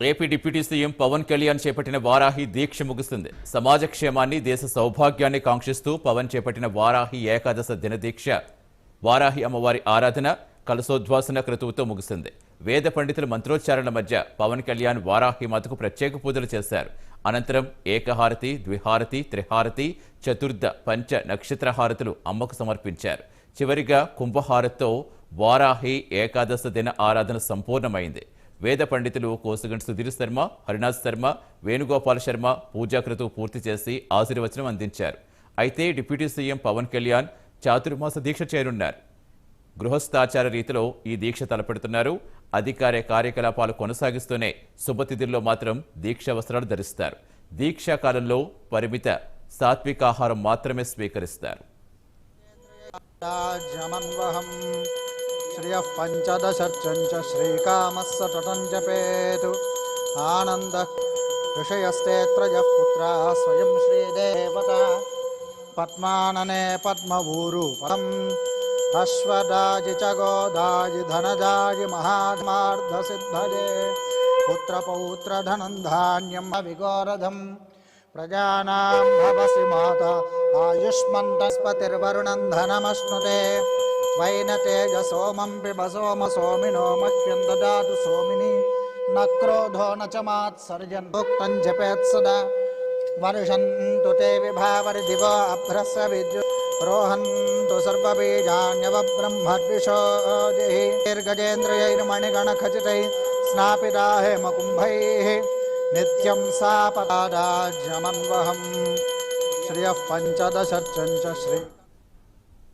AP deputy CM Pawan Kalyan చేపట్టిన వారాహి దీక్ష ముగిసింది సమాజ క్షేమాన్ని దేశ సౌభాగ్యాన్ని కాంక్షిస్తూ పవన్ చేపట్టిన వారాహి ఏకాదశ దిన దీక్ష వారాహి అమ్మవారి ఆరాధన కలసోద్వాసన క్రతువుతో ముగిసింది వేద పండితుల మంత్రోచ్చారణల మధ్య పవన్ కళ్యాణ్ వారాహి మాతకు ప్రత్యేక పూజలు చేశారు. అనంతరం ఏకహారతి ద్విహారతి త్రిహారతి చతుర్థ పంచ నక్షత్ర హారతులు అమ్మకు సమర్పించారు. చివరిగా కుంభహారతితో వారాహి ఏకాదశ దిన ఆరాధన సంపూర్ణమైంది. వేద పండితులు కోసగంటి సుధీర్ శర్మ హరినాథ్ శర్మ వేణుగోపాల్ శర్మ పూజాకృతు పూర్తి చేసి ఆశీర్వచనం అందించారు. అయితే deputy C M Pawan Kalyan Chaturmasa దీక్ష చేరున్నారు గృహస్థాచార రీతిలో ఈ దీక్ష తలపెడుతున్నారు. అధికార కార్యకలాపాలు కొనసాగిస్తూనే శుభతిథుల్లో మాత్రం దీక్ష వస్త్రాలు ధరిస్తారు. దీక్షా కాలంలో పరిమిత సాత్వికాహారం మాత్రమే స్వీకరిస్తారు. రాజ్యమన్వహం శ్రియ పంచదశర్చం చ శ్రీకామः సతతం జపేతు ఆనంద ఋషయస్తేత్రయ పుత్రా స్వయం శ్రీదేవత పద్మాననే పద్మవూరు పదం అశ్వదాజి చ గోదాజి ధనదాజి మహాత్మార్థసిద్ధజే పుత్రపౌత్రధనం ధాన్యం విగోరధం ప్రజానాం భవసి మాత ఆయుష్మంతస్పతిర్వరుణం ధనమశ్నుతే वैनतेज सोमं पिब सोम सोमिनो मह्यं ददातु सोमिनि। न क्रोधो न च मात्सर्जन् भुक्तं जपेत् सदा। वर्षन्तु ते विभावरिदिव अभ्रस्य विद्यु। रोहन्तु सर्वबीजान्यवब्रह्मद्विषो जहि। दीर्गजेन्द्रियैर्मणिगणखचितैः स्नापिता हेमकुम्भैः नित्यं सा पदादाज्यमन्वहम् श्रियः पञ्चदशर्चञ्च श्री